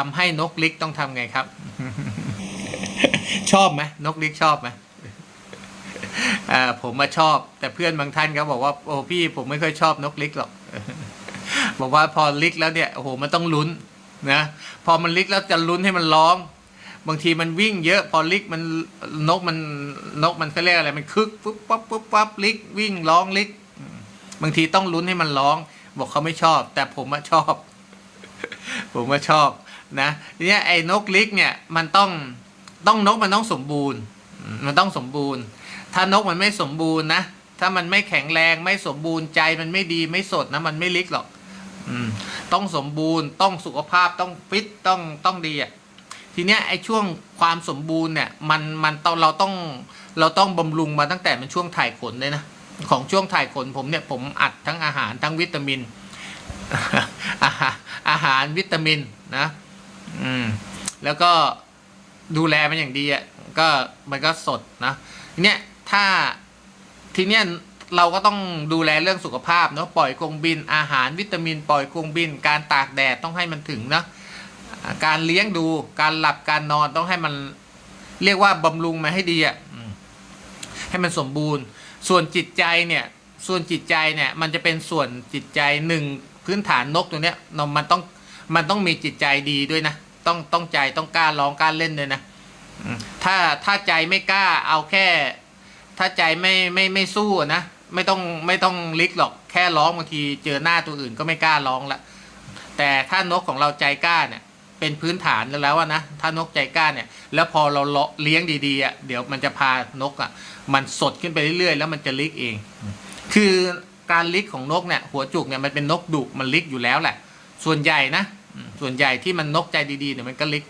ทำให้นกลิกต้องทำไงครับ ชอบไหมนกลิกชอบไหมผมมาชอบ แต่เพื่อนบางท่านเขาบอกว่า โอ้พี่ผมไม่ค่อยชอบนกลิกหรอกบอกว่าพอลิกแล้วเนี่ยโอ้โหมันต้องลุ้นนะพอมันลิกแล้วจะลุ้นให้มันร้อง บางทีมันวิ่งเยอะพอลิกมันนกมันนกมันเขาเรียกอะไรมันคึกปุ๊บปั๊บปุ๊บปั๊บลิกวิ่งร้องลิก บางทีต้องลุ้นให้มันร้อง บอกเขาไม่ชอบ แต่ผมว่าชอบ ผมว่าชอบ นะทีเนี้ยไอ้นกลิกเนี่ยมันต้องต้องนกมันต้องสมบูรณ์ มันต้องสมบูรณ์ ถ้านกมันไม่สมบูรณ์นะถ้ามันไม่แข็งแรงไม่สมบูรณ์ใจมันไม่ดีไม่สดนะมันไม่ลิกหรอกอต้องสมบูรณ์ต้องสุขภาพต้องฟิตต้องต้องดีอะทีเนี้ยไอ้ช่วงความสมบูรณ์เนี่ยมันมันตเราต้องเราต้องบำรุงมาตั้งแต่มันช่วงถ่ายขนเลยนะของช่วงถ่ายขนผมเนี่ยผมอัดทั้งอาหารทั้งวิตามินอาหารอาหารวิตามินนะ อืม แล้วก็ดูแลมันอย่างดีอะก็มันก็สดนะทีเนี้ยถ้าทีเนี้ยเราก็ต้องดูแลเรื่องสุขภาพเนาะปล่อยกรงบินอาหารวิตามิน ปล่อยกรงบิน การตากแดดต้องให้มันถึงนะการเลี้ยงดูการหลับการนอนต้องให้มันเรียกว่าบำรุงมาให้ดีอะให้มันสมบูรณ์ ส่วนจิตใจเนี่ย ส่วนจิตใจเนี่ยมันจะเป็นส่วนจิตใจหนึ่งพื้นฐานนกตัวเนี้ยมันต้องมันต้องมีจิตใจดีด้วยนะ ต้องต้องใจต้องกล้าร้องกล้าเล่นด้วยนะอืมถ้าถ้าใจไม่กล้าเอาแค่ ถ้าใจไม่ไม่ไม่สู้อะนะไม่ต้องไม่ต้องลิกหรอกแค่ร้องบางทีเจอหน้าตัวอื่นก็ไม่กล้าร้องละแต่ถ้านกของเราใจกล้าเนี่ยเป็นพื้นฐานแล้วอะนะถ้านกใจกล้าเนี่ย แล้วพอเราเลี้ยงดีๆอะเดี๋ยวมันจะพานกอะ มันสดขึ้นไปเรื่อยๆ แล้วมันจะลิกเอง คือการลิกของนกเนี่ยหัวจุกเนี่ยมันเป็นนกดุมันลิกอยู่แล้วแหละ ส่วนใหญ่นะอืม ส่วนใหญ่ที่มันนกใจดีๆเนี่ยมันก็ลิก